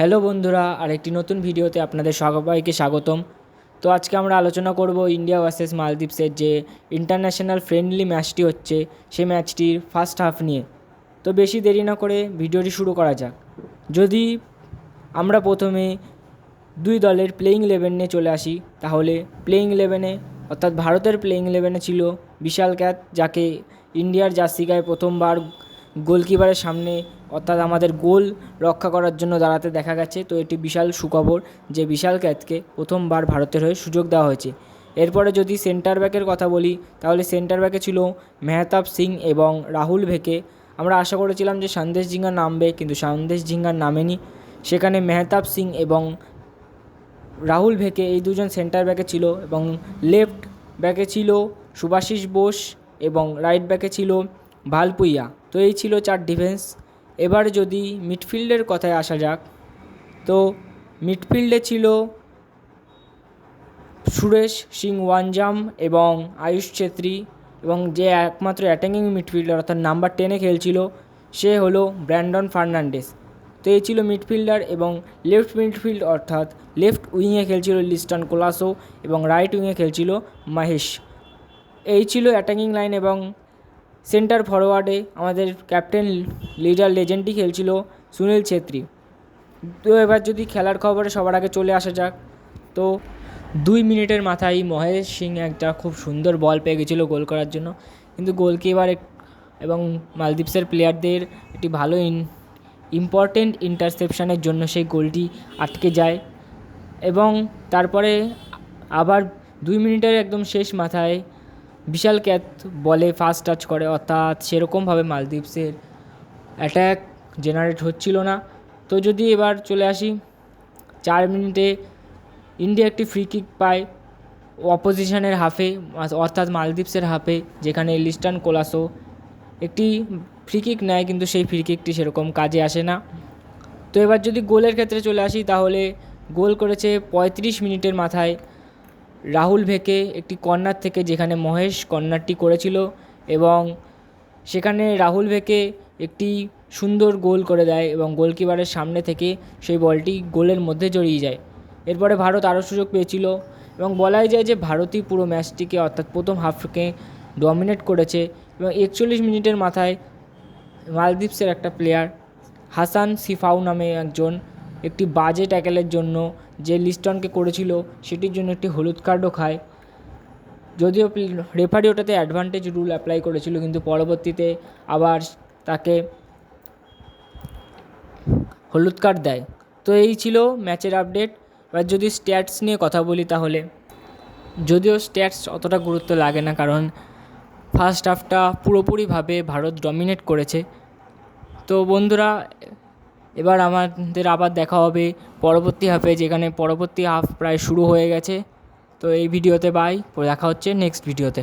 Hello বন্ধুরা, আরেকটি নতুন ভিডিওতে আপনাদের সবাইকে স্বাগতম। তো আজকে আমরা আলোচনা করব ইন্ডিয়া ভার্সেস মালদ্বীপসের যে ইন্টারন্যাশনাল ফ্রেন্ডলি ম্যাচটি হচ্ছে, সেই ম্যাচটির ফার্স্ট হাফ নিয়ে। তো বেশি দেরি না করে ভিডিওটি শুরু করা যাক। যদি আমরা প্রথমে দুই দলের প্লেয়িং ইলেভেন চলে আসি, তাহলে প্লেয়িং ইলেভেনে অর্থাৎ ভারতের প্লেয়িং ইলেভেনে ছিল বিশাল ক্যাত যাকে ইন্ডিয়ার জার্সি গায়ে প্রথমবার গোলকিপারের সামনে, অর্থাৎ আমাদের গোল রক্ষা করার জন্য দাঁড়াতে দেখা গেছে। তো এটি বিশাল সুখবর যে বিশাল ক্যাথকে প্রথমবার ভারতের হয়ে সুযোগ দেওয়া হয়েছে। এরপরে যদি সেন্টার ব্যাকের কথা বলি, তাহলে সেন্টার ব্যাকে ছিল মেহতাব সিং এবং রাহুল ভেকে। আমরা আশা করেছিলাম যে সন্দেশ ঝিঙ্গা নামবে, কিন্তু সন্দেশ ঝিঙ্গার নামেনি। সেখানে মেহতাব সিং এবং রাহুল ভেকে এই দুজন সেন্টার ব্যাকে ছিল এবং লেফট ব্যাকে ছিল সুভাশিস বোস এবং রাইট ব্যাকে ছিল ভালপুইয়া। তো এই ছিল চার ডিফেন্স এবার যদি মিডফিল্ডের কথায় আসা যাক, তো মিডফিল্ডে ছিল সুরেশ সিং ওয়ানজাম এবং আয়ুষ ছেত্রী এবং যে একমাত্র অ্যাটাকিং মিডফিল্ডার অর্থাৎ নাম্বার টেনে খেলছিল, সে হলো ব্র্যান্ডন ফার্নান্ডেস তো এই ছিল মিডফিল্ডার এবং লেফট মিডফিল্ড অর্থাৎ লেফট উইংয়ে খেলছিল লিস্টন কোলাসো এবং রাইট উইংয়ে খেলছিল মাহেশ। এই ছিল অ্যাটাকিং লাইন এবং সেন্টার ফরওয়ার্ডে আমাদের ক্যাপ্টেন লিডার লেজেন্ডই খেলছিল সুনীল ছেত্রী। তো এবার যদি খেলার খবরে সবার আগে চলে আসা যাক, তো দুই মিনিটের মাথায় মহেশ সিং একটা খুব সুন্দর বল পেয়ে গেছিল গোল করার জন্য। কিন্তু গোলকিপার এবং মালদ্বীপসের প্লেয়ারদের একটি ভালো ইন ইম্পর্টেন্ট ইন্টারসেপশনের জন্য সেই গোলটি আটকে যায়। এবং তারপরে আবার দুই মিনিটের একদম শেষ মাথায় বিশাল ক্যাত বলে ফার্স্ট টাচ করে, অর্থাৎ সেরকমভাবে মালদ্বীপসের অ্যাট্যাক জেনারেট হচ্ছিল না। তো যদি এবার চলে আসি, চার মিনিটে ইন্ডিয়া একটি ফ্রি কিক পায় অপোজিশনের হাফে অর্থাৎ মালদ্বীপসের হাফে যেখানে লিস্টান কোলাসো একটি ফ্রি কিক নেয়, কিন্তু সেই ফ্রি কিকটি সেরকম কাজে আসে না। তো এবার যদি গোলের ক্ষেত্রে চলে আসি, তাহলে গোল করেছে পঁয়ত্রিশ মিনিটের মাথায় রাহুল ভেকে একটি কর্নার থেকে যেখানে মহেশ কর্নারটি করেছিল এবং সেখানে রাহুল ভেকে একটি সুন্দর গোল করে দেয় এবং গোলকিপারের সামনে থেকে সেই বলটি গোলের মধ্যে জড়িয়ে যায়। এরপরে ভারত আরও সুযোগ পেয়েছিল এবং বলাই যায় যে ভারতই পুরো ম্যাচটিকে অর্থাৎ প্রথম হাফকে ডমিনেট করেছে এবং একচল্লিশ মিনিটের মাথায় মালদ্বীপসের একটা প্লেয়ার হাসান সিফাউ নামে একজন একটি বাজে ট্যাকেলের জন্য যে লিস্টনকে করেছিল সেটির জন্য একটি হলুদ কার্ডও খায়। যদিও রেফারি ওটাতে অ্যাডভান্টেজ রুল অ্যাপ্লাই করেছিল, কিন্তু পরবর্তীতে আবার তাকে হলুদ কার্ড দেয়। তো এই ছিল ম্যাচের আপডেট। এবার যদি স্ট্যাটস নিয়ে কথা বলি তাহলে। যদিও স্ট্যাটস অতটা গুরুত্ব লাগে না, কারণ ফার্স্ট হাফটা পুরোপুরিভাবে ভারত ডমিনেট করেছে। তো বন্ধুরা এবার আমাদের আবার দেখা হবে পরবর্তী হাফে, যেখানে পরবর্তী হাফ প্রায় শুরু হয়ে গেছে। তো এই ভিডিওতে বাই দেখা হচ্ছে নেক্সট ভিডিওতে।